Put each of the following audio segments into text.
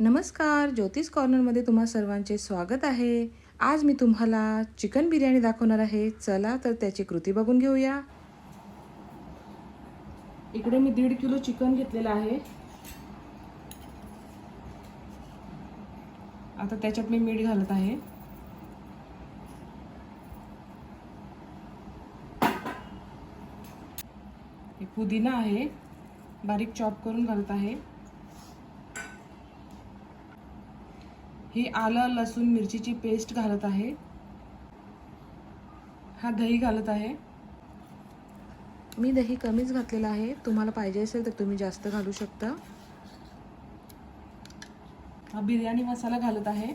नमस्कार ज्योतिष कॉर्नरमध्ये तुम्हा सर्वांचे स्वागत आहे. आज मी तुम्हाला चिकन बिर्याणी दाखवणार आहे. चला तर त्याची कृती बघून घेऊया. इकडे मी दीड किलो चिकन घेतलेलं आहे. आता त्याच्यात मी मीठ घालत आहे. हे पुदिना आहे. बारीक चॉप करून घालत आहे. ही आलं लसूण मिरचीची पेस्ट घालत आहे. हा दही घालत आहे. मी दही कमीच घातलेलं आहे. तुम्हाला पाहिजे असेल तर तुम्ही जास्त घालू शकता. हा बिर्याणी मसाला घालत आहे.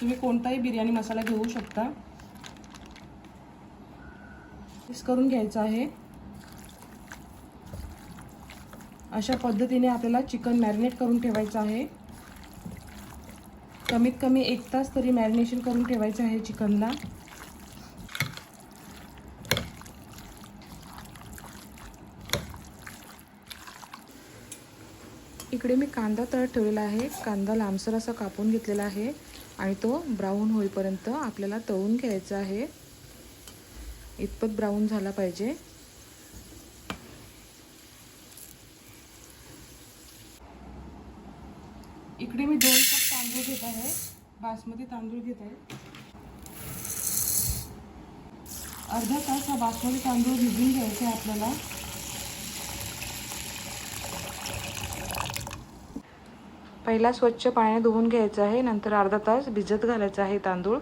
तुम्ही कोणताही बिर्याणी मसाला घेऊ शकता. मिक्स करून घ्यायचं आहे. अशा पद्धतीने आपल्याला चिकन मॅरिनेट करून ठेवायचं आहे. कमीत कमी एक तास तरी मॅरिनेशन करून ठेवायचं आहे चिकनला. इकडे मी कांदा तळत ठेवलेला आहे. कांदा लांबसर असा कापून घेतलेला आहे आणि तो ब्राऊन होईपर्यंत आपल्याला तळून घ्यायचा आहे. इतपत ब्राऊन झाला पाहिजे इकडे मी दोन कप तांदूळ घेत आहे. बासमती तांदूळ घेत आहे. अर्धा तास हा बासमती तांदूळ भिजून घ्यायचा आहे आपल्याला. पहिला स्वच्छ पाण्याने धुवून घ्यायचं आहे नंतर अर्धा तास भिजत घालायचा आहे तांदूळ.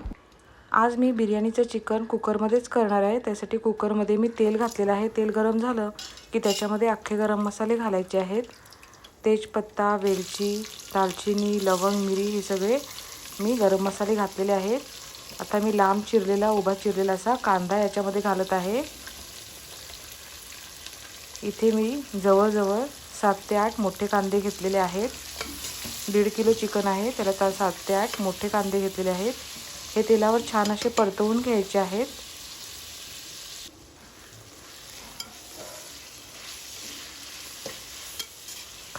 आज मी बिर्याणीचं चिकन कुकरमध्येच करणार आहे त्यासाठी कुकरमध्ये मी तेल घातलेलं आहे. तेल गरम झालं की त्याच्यामध्ये अख्खे गरम मसाले घालायचे आहेत. तेजपत्ता वेलची दालचिनी लवंग मिरी हे सगळे मी गरम मसाले घातलेले आहेत. आता मी लांब चिरलेला उभा चिरलेला असा कांदा याच्यामध्ये घालत आहे. इथे मी जवळजवळ सात ते आठ मोठे कांदे घेतलेले आहेत. दीड किलो चिकन आहे त्याला तर सात ते आठ मोठे कांदे घेतलेले आहेत. हे तेलावर छान असे परतवून घ्यायचे आहेत.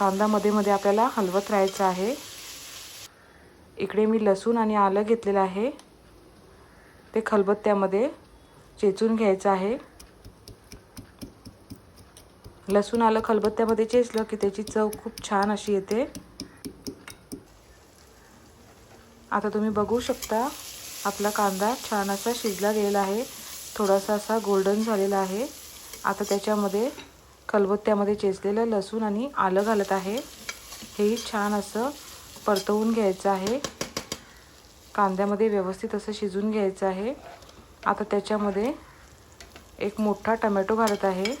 कांदा मध्ये मध्ये आपल्याला हलवत राहायचं आहे. इकडे मी लसूण आणि आलं घेतलेलं आहे. ते खलबत्त्यामध्ये चेचून घ्यायचं आहे. लसूण आलं खलबत्त्यामध्ये चेचलं की त्याची चव खूप छान अशी येते. आता तुम्ही बघू शकता आपला कांदा छान असा शिजला गेलेला आहे. थोडासा असा गोल्डन झालेला आहे. आता त्याच्यामध्ये खलबत्त्यामध्ये चेचलेलं लसूण आणि आलं घालत आहे. हेही छान असं परतवून घ्यायचं आहे. कांद्यामध्ये व्यवस्थित असं शिजून घ्यायचं आहे. आता त्याच्यामध्ये एक मोठा टमॅटो घालत आहे.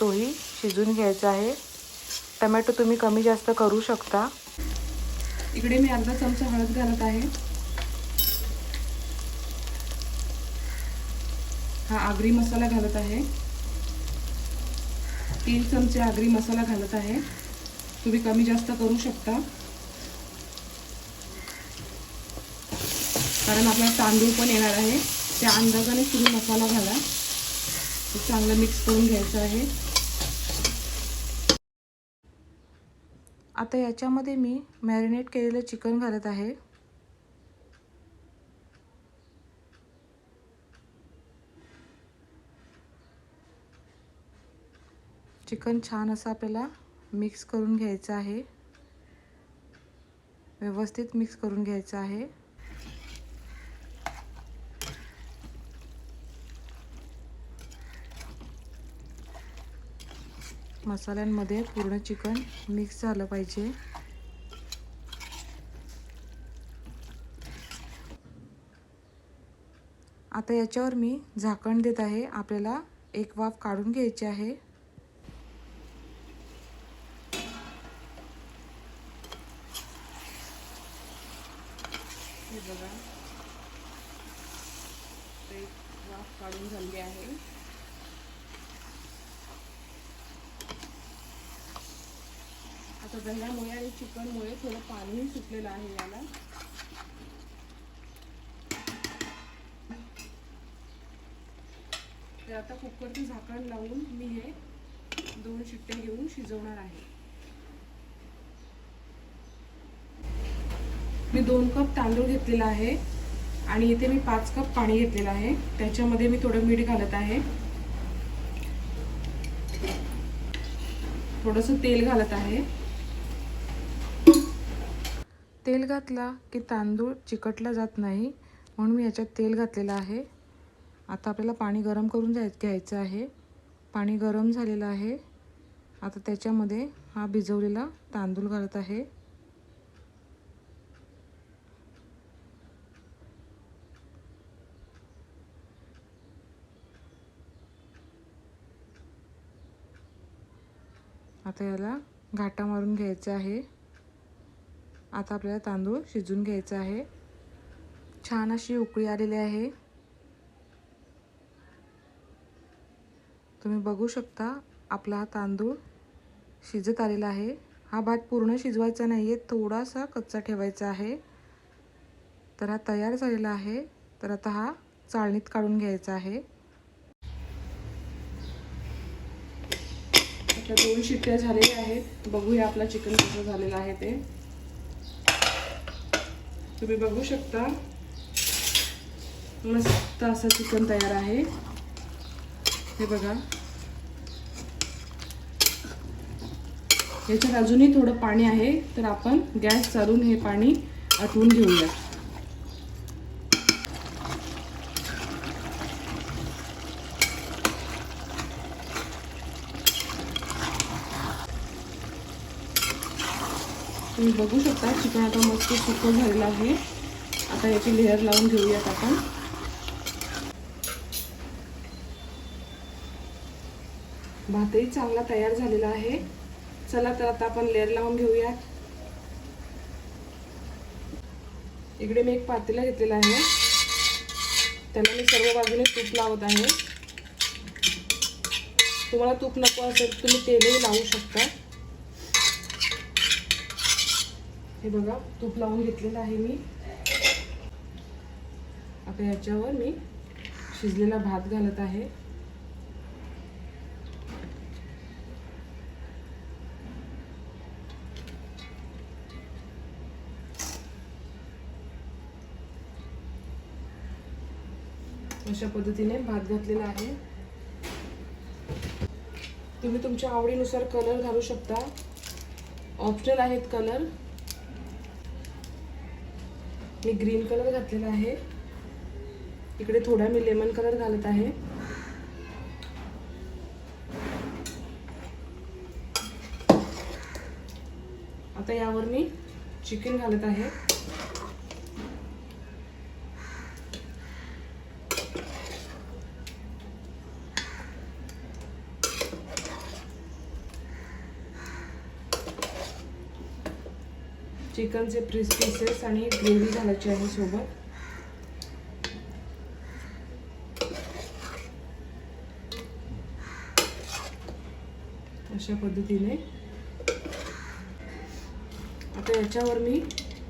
तोही शिजून घ्यायचा आहे. टमॅटो तुम्ही कमी जास्त करू शकता. इकडे मी अर्धा चमचा हळद घालत आहे. हा आगरी मसाला घालत आहे. तीन चमचे आगरी मसाला घालत आहे. तुम्ही कमी जास्त करू शकता. कारण आपल्याला तांदूळ पण येणार आहे. त्या अंदाजाने तुम्ही मसाला घाला. चांगलं मिक्स करून घ्यायचं आहे. आता याच्यामध्ये मी मॅरिनेट केलेलं चिकन घालत आहे. चिकन छान असं आपल्याला मिक्स करून घ्यायचं आहे. व्यवस्थित मिक्स करून घ्यायचं आहे. मसाल्यांमध्ये पूर्ण चिकन मिक्स झालं पाहिजे. आता याच्यावर मी झाकण देत आहे. आपल्याला एक वाफ काढून घ्यायची आहे. बघा. एक वाफ काढून झाली आहे. आता दह्यामुळे आणि चिकनमुळे थोडं पाणीही सुटलेलं आहे याला. तर आता कुकरचं झाकण लावून मी हे दोन शिट्टे घेऊन शिजवणार आहे. मी दोन कप तांदूळ घेतलेला आहे आणि इथे मी पाच कप पाणी घेतलेलं आहे. त्याच्यामध्ये मी थोडं मीठ घालत आहे. थोडंसं तेल घालत आहे. तेल घातला की तांदूळ चिकटला जात नाही म्हणून मी याच्यात तेल घातलेलं आहे. आता आपल्याला पाणी गरम करून जाय घ्यायचं आहे. पाणी गरम झालेलं आहे. आता त्याच्यामध्ये हा भिजवलेला तांदूळ घालत आहे. आता याला घाटा मारून घ्यायचा आहे. आता आपल्याला तांदूळ शिजून घ्यायचा आहे. छान अशी उकळी आलेली आहे. तुम्ही बघू शकता आपला हा तांदूळ शिजत आलेला आहे. हा भात पूर्ण शिजवायचा नाही आहे थोडासा कच्चा ठेवायचा आहे. तर हा तयार झालेला आहे. तर आता हा चाळणीत काढून घ्यायचा आहे. आता दोन शिट्ट्या झालेल्या आहेत. बघूया आपला चिकन कसं झालेलं आहे ते. तुम्ही बघू शकता. मस्त असं चिकन तयार आहे. हे बघा. याच्यात अजूनही थोडं पाणी आहे तर आपण गॅस चालून हे पाणी आटवून घेऊया तुम्ही बघू शकता चिकन आता मस्त सुकं झालेलं आहे. आता याची लेअर लावून घेऊयात आपण. भातही चांगला तयार झालेला आहे. चला तर आता आपण लेअर लावून घेऊयात. इकडे मी एक पातेला घेतलेला आहे. त्याला मी सर्व बाजूने तूप लावत आहे. तुम्हाला तूप नको असेल तुम्ही तेलही लावू शकता. हे बघा तूप लावून घेतलेलं आहे मी. आता याच्यावर मी शिजलेला भात घालत आहे. अशा पद्धतीने भात घातलेला आहे. तुम्ही तुमच्या आवडीनुसार कलर घालू शकता. ऑप्शनल आहेत कलर मी ग्रीन कलर घातलेला आहे. इकडे थोडा मी लेमन कलर घालत आहे. आता यावर मी चिकन घालत आहे. चिकनचे पीस पीसेस आणि ग्रेव्ही घालायची आहे सोबत. अशा पद्धतीने. आता याच्यावर मी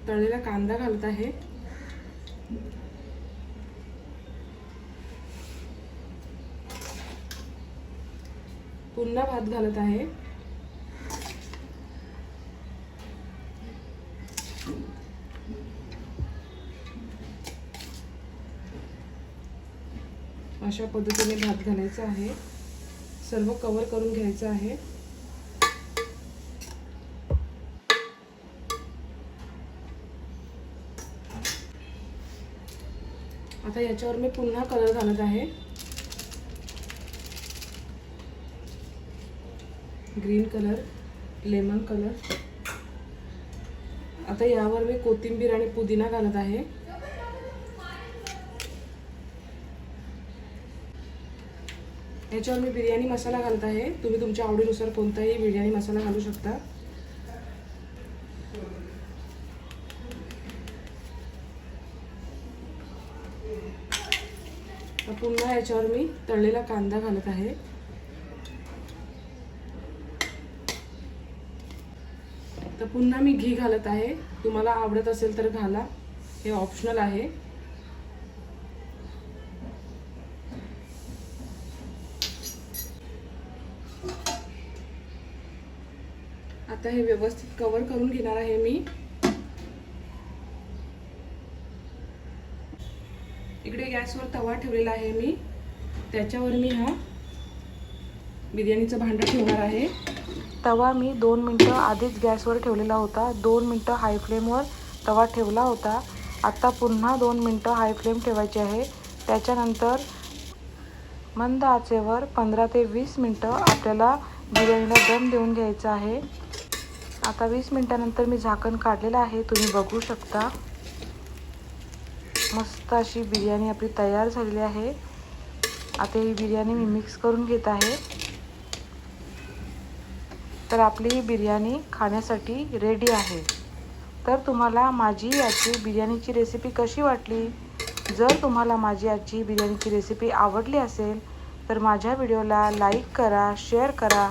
तळलेला कांदा घालत आहे. पुन्हा भात घालत आहे. अशा पद्धतीने भात घालायचा आहे. सर्व कवर करून घ्यायचं आहे. आता याच्यावर मी पुन्हा कलर घालत आहे. ग्रीन कलर लेमन कलर आता यावर मी कोथिंबीर आणि पुदिना घालत आहे. याच्यावर मी बिर्याणी मसाला घालत आहे. तुम्ही तुमच्या आवडीनुसार कोणताही बिर्याणी मसाला घालू शकता. पुन्हा याच्यावर मी तळलेला कांदा घालत आहे. तर पुन्हा मी घी घालत आहे. तुम्हाला आवडत असेल तर घाला. हे ऑप्शनल आहे. आता हे व्यवस्थित कवर करून घेणार आहे मी. इकडे गॅसवर तवा ठेवलेला आहे मी. त्याच्यावर मी हा बिर्याणीचं भांडं ठेवणार आहे. तवा मी दोन मिनटं आधीच गॅसवर ठेवलेला होता. दोन मिनटं हाय फ्लेमवर तवा ठेवला होता. आत्ता पुन्हा दोन मिनटं हाय फ्लेम ठेवायची आहे. त्याच्यानंतर मंद आचेवर पंधरा ते वीस मिनटं आपल्याला बिर्याणीला दम देऊन घ्यायचा आहे. आता वीस मिनटानंतर मी झाकण काढलेलं आहे. तुम्ही बघू शकता. मस्त अशी बिर्याणी आपली तयार झालेली आहे. आता ही बिर्याणी मी मिक्स करून घेत आहे. तर आपली ही बिर्याणी खाण्यासाठी रेडी आहे. तर तुम्हाला माझी याची बिर्याणीची रेसिपी कशी वाटली? जर तुम्हाला माझी आजची बिर्याणीची रेसिपी आवडली असेल तर माझ्या व्हिडिओला लाईक करा शेअर करा.